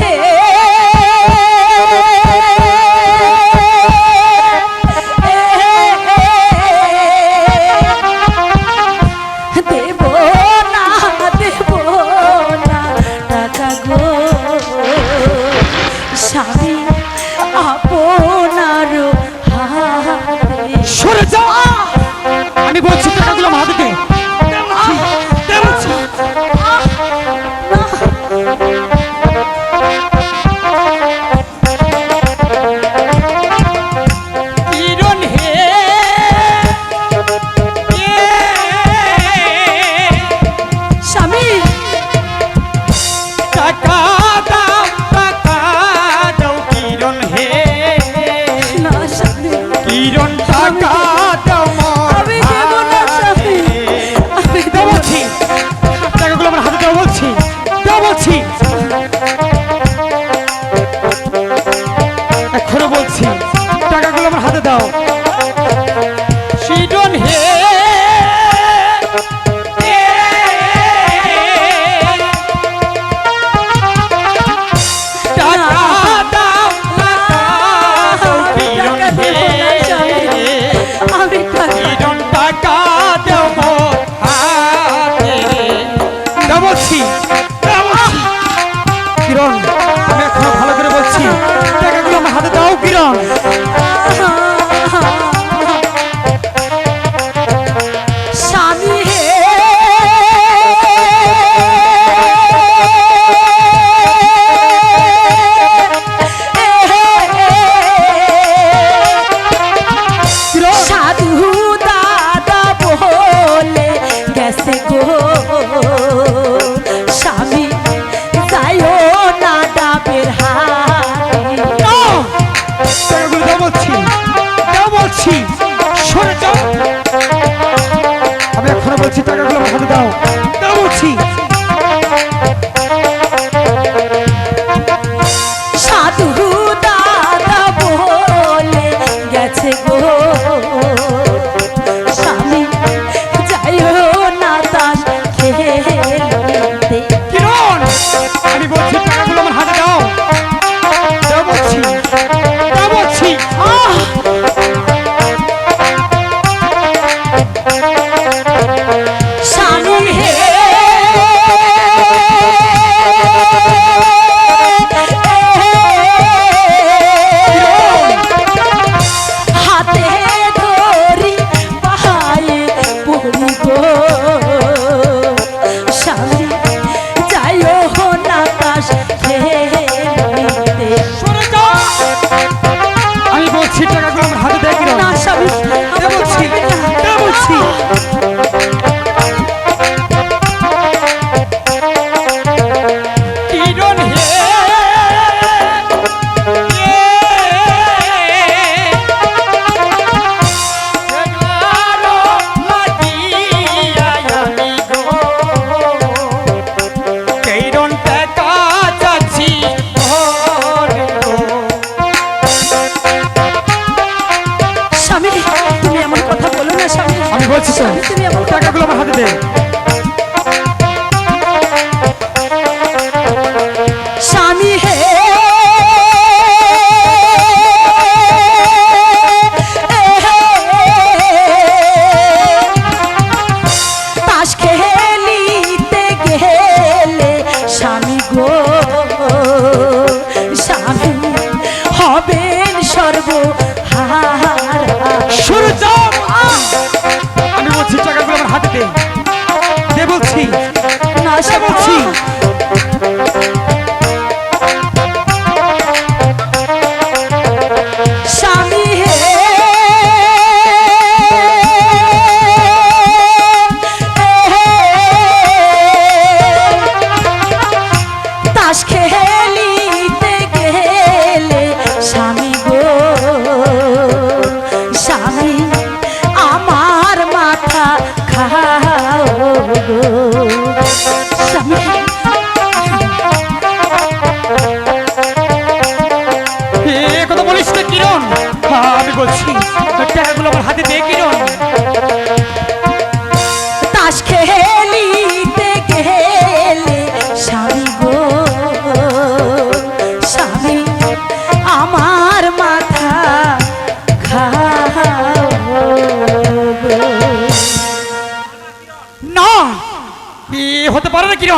হে Yeah. 气。হাতে দিয়ে কিনো খেলিতে গেলে স্বামী গো আমার মাথা খাও না হতে পারে না কিরণ।